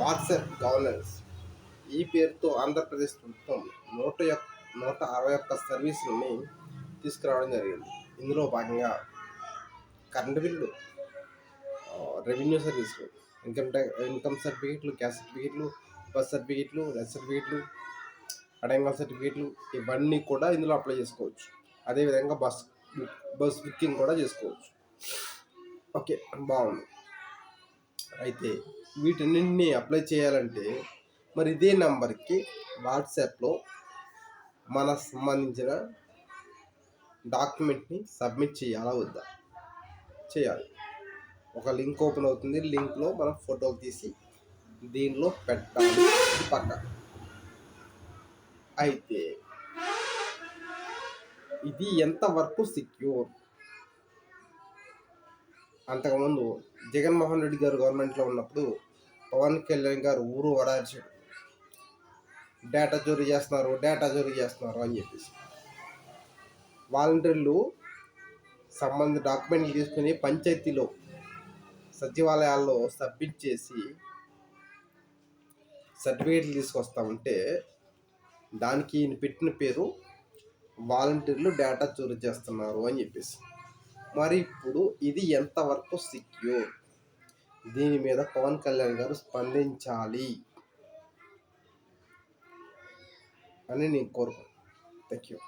WhatsApp governance ఈ పేరుతో ఆంధ్రప్రదేశ్ ప్రభుత్వం నూట యొక్ నూట అరవై ఒక్క సర్వీసులని తీసుకురావడం జరిగింది. ఇందులో భాగంగా కరెంటు బిల్లు రెవెన్యూ సర్వీసులు ఇన్కమ్ ట్యాక్స్ ఇన్కమ్ సర్టిఫికేట్లు గ్యాస్ సర్టిఫికేట్లు బస్ సర్టిఫికేట్లు డెత్ సర్టిఫికేట్లు అడంగల్ సర్టిఫికేట్లు ఇవన్నీ కూడా ఇందులో అప్లై చేసుకోవచ్చు. అదేవిధంగా బస్ బస్ బుకింగ్ కూడా చేసుకోవచ్చు. ఓకే బాగుంది. అయితే వీటన్నింటినీ అప్లై చేయాలంటే మరి ఇదే నెంబర్కి వాట్సాప్లో మన సంబంధించిన డాక్యుమెంట్ని సబ్మిట్ చేయాలా వద్దా? చేయాలి. ఒక లింక్ ఓపెన్ అవుతుంది. లింక్లో మనం ఫోటో తీసి దీనిలో పెట్టాలి. పక్క. అయితే ఇది ఎంతవరకు సెక్యూర్? అంతకుముందు జగన్మోహన్ రెడ్డి గారు గవర్నమెంట్లో ఉన్నప్పుడు పవన్ కళ్యాణ్ గారు ఊరు వడార్చాడు డేటా చోరీ చేస్తున్నారు డేటా చోరీ చేస్తున్నారు అని చెప్పేసి. వాలంటీర్లు సంబంధిత డాక్యుమెంట్లు తీసుకుని పంచాయతీలో సచివాలయాల్లో సబ్మిట్ చేసి సర్టిఫికేట్లు తీసుకొస్తా ఉంటే దానికి ఈయన పెట్టిన పేరు వాలంటీర్లు డేటా చోరీ చేస్తున్నారు అని చెప్పేసి. మరి ఇప్పుడు ఇది ఎంతవరకు సెక్యూర్ దీని మీద పవన్ కళ్యాణ్ గారు స్పందించాలి అని నేను కోరుకుంటున్నాను థ్యాంక్ యూ